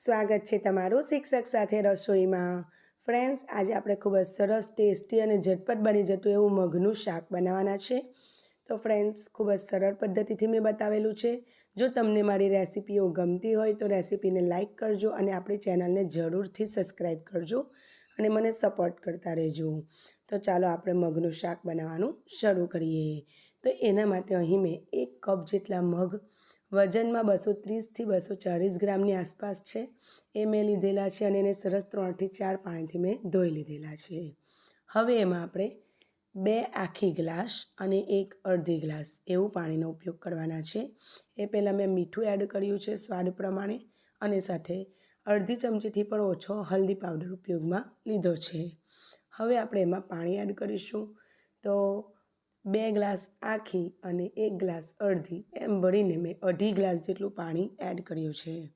સ્વાગત છે તમારું શિક્ષક સાથે રસોઈમાં. ફ્રેન્ડ્સ, આજે આપણે ખૂબ જ સરસ, ટેસ્ટી અને ઝટપટ બની જતું એવું મગનું શાક બનાવવાના છે. તો ફ્રેન્ડ્સ, ખૂબ જ સરળ પદ્ધતિથી મેં બતાવેલું છે. જો તમને મારી રેસિપીઓ ગમતી હોય તો રેસીપીને લાઇક કરજો અને આપણી ચેનલને જરૂરથી સબસ્ક્રાઈબ કરજો અને મને સપોર્ટ કરતા રહેજો. તો ચાલો આપણે મગનું શાક બનાવવાનું શરૂ કરીએ. તો એના માટે અહીં મેં એક કપ જેટલા મગ વજનમાં બસો ત્રીસથી બસો ચાળીસ ગ્રામની આસપાસ છે. એ મેં લીધેલા છે અને એને સરસ ત્રણથી ચાર પાણીથી મેં ધોઈ લીધેલા છે. હવે એમાં આપણે બે આખી ગ્લાસ અને એક અડધી ગ્લાસ એવું પાણીનો ઉપયોગ કરવાના છે. એ પહેલાં મેં મીઠું એડ કર્યું છે સ્વાદ પ્રમાણે અને સાથે અડધી ચમચીથી પણ ઓછો હલ્દી પાવડર ઉપયોગમાં લીધો છે. હવે આપણે એમાં પાણી એડ કરીશું. તો બે ગ્લાસ આખી અને એક ગ્લાસ અડધી એમ ભરીને મેં અઢી ગ્લાસ જેટલું પાણી એડ કર્યું છે.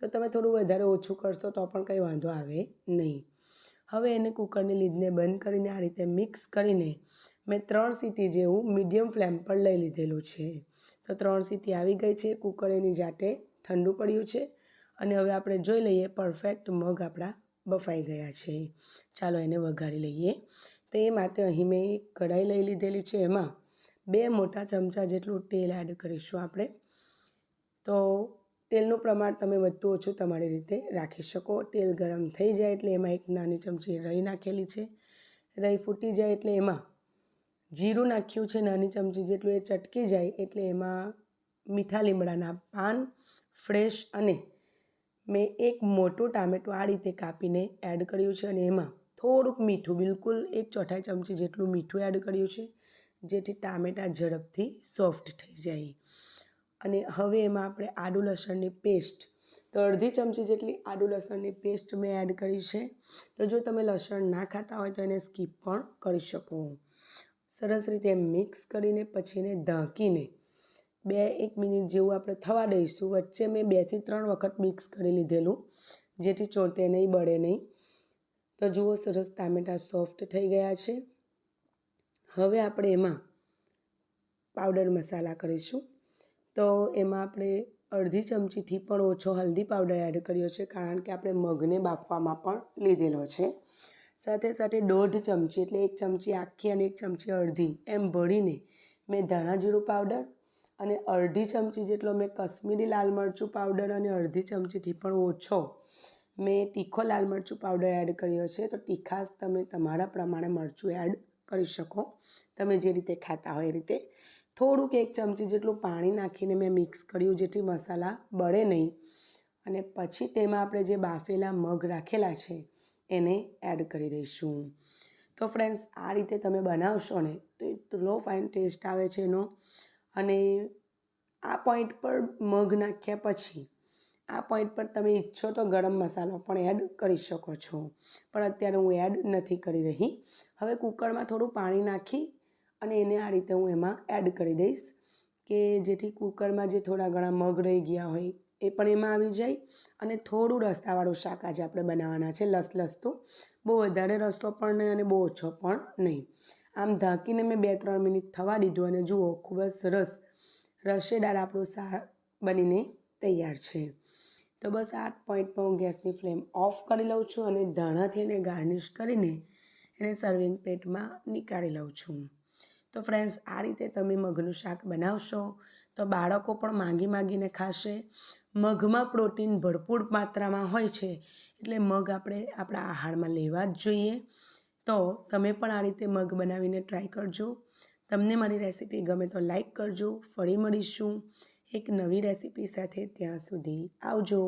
તો તમે થોડું વધારે ઓછું કરશો તો પણ કંઈ વાંધો આવે નહીં. હવે એને કુકરની લીધને બંધ કરીને આ રીતે મિક્સ કરીને મેં ત્રણ સીટી જેવું મીડિયમ ફ્લેમ પર લઈ લીધેલું છે. તો ત્રણ સીટી આવી ગઈ છે, કુકર એની જાતે ઠંડુ પડ્યું છે અને હવે આપણે જોઈ લઈએ પરફેક્ટ મગ આપણા બફાઈ ગયા છે. ચાલો એને વઘારી લઈએ. તો માટે અહીં મેં એક કઢાઈ લઈ લીધેલી છે એમાં બે મોટા ચમચા જેટલું તેલ એડ કરીશું આપણે. તો તેલનું પ્રમાણ તમે વધુ ઓછું તમારી રીતે રાખી શકો. તેલ ગરમ થઈ જાય એટલે એમાં એક નાની ચમચી રહી નાખેલી છે. રહી ફૂટી જાય એટલે એમાં જીરું નાખ્યું છે નાની ચમચી જેટલું એ ચટકી જાય એટલે એમાં મીઠા લીમડાના પાન, ફ્રેશ અને મેં એક મોટું ટામેટું આ રીતે કાપીને એડ કર્યું છે અને એમાં થોડુંક મીઠું, બિલકુલ એક ચોથાઈ ચમચી જેટલું મીઠું એડ કર્યું છે, જેથી ટામેટાં ઝડપથી સોફ્ટ થઈ જાય. અને હવે એમાં આપણે આદુ લસણની પેસ્ટ તો અડધી ચમચી જેટલી આદુ લસણની પેસ્ટ મેં એડ કરી છે. તો જો તમે લસણ ના ખાતા હોય તો એને સ્કીપ પણ કરી શકો. સરસ રીતે મિક્સ કરીને પછી એને ઢાંકીને બે એક મિનિટ જેવું આપણે થવા દઈશું. વચ્ચે મેં બેથી ત્રણ વખત મિક્સ કરી લીધેલું, જેથી ચોંટે નહીં, બળે નહીં. તો જુઓ સરસ ટામેટાં સોફ્ટ થઈ ગયા છે. હવે આપણે એમાં પાવડર મસાલા કરીશું. તો એમાં આપણે અડધી ચમચીથી પણ ઓછો હલ્દી પાવડર એડ કર્યો છે, કારણ કે આપણે મગને બાફવામાં પણ લીધેલો છે. સાથે સાથે દોઢ ચમચી એટલે એક ચમચી આખી અને એક ચમચી અડધી એમ ભળીને મેં ધાણા જીરું પાવડર અને અડધી ચમચી જેટલો મેં કશ્મીરી લાલ મરચું પાવડર અને અડધી ચમચીથી પણ ઓછો મેં તીખો લાલ મરચું પાવડર એડ કર્યો છે. તો તીખાશ તમે તમારા પ્રમાણે મરચું એડ કરી શકો. તમે જે રીતે ખાતા હોય એ રીતે. થોડુંક એક ચમચી જેટલું પાણી નાખીને મેં મિક્સ કર્યું જેથી મસાલા બળે નહીં. અને પછી તેમાં આપણે જે બાફેલા મગ રાખેલા છે, એને એડ કરી દઈશું. તો ફ્રેન્ડ્સ આ રીતે તમે બનાવશો ને, તો એટલો ફાઇન ટેસ્ટ આવે છે એનો. અને આ પોઈન્ટ પર મગ નાખ્યા પછી આ પોઈન્ટ પર તમે ઈચ્છો તો ગરમ મસાલો પણ એડ કરી શકો છો. પણ અત્યારે હું એડ નથી કરી રહી. હવે કુકરમાં થોડું પાણી નાખી અને એને આ રીતે હું એમાં એડ કરી દઈશ કે જેથી કુકરમાં જે થોડા ઘણા મગ રહી ગયા હોય એ પણ એમાં આવી જાય અને થોડું રસ્તાવાળું શાક આજે આપણે બનાવવાના છે લસલસતું બહુ વધારે રસ્તો પણ નહીં અને બહુ ઓછો પણ નહીં. આમ ઢાંકીને મેં બે ત્રણ મિનિટ થવા દીધું અને જુઓ, ખૂબ જ સરસ રસેદાર આપણું શાક બનીને તૈયાર છે. તો બસ આ પોઈન્ટ પર હું ગેસની ફ્લેમ ઓફ કરી લઉં છું અને ધાણાથી એને ગાર્નિશ કરીને એને સર્વિંગ પ્લેટમાં નીકાળી લઉં છું. તો ફ્રેન્ડ્સ આ રીતે તમે મગનું શાક બનાવશો તો બાળકો પણ માંગી માંગીને ખાશે. મગમાં પ્રોટીન ભરપૂર માત્રામાં હોય છે એટલે મગ આપણે આપણા આહારમાં લેવા જ જોઈએ. તો તમે પણ આ રીતે મગ બનાવીને ટ્રાય કરજો. તમને મારી રેસીપી ગમે તો લાઈક કરજો. ફરી મળીશું. એક નવી રેસીપી સાથે ત્યાં સુધી આવજો.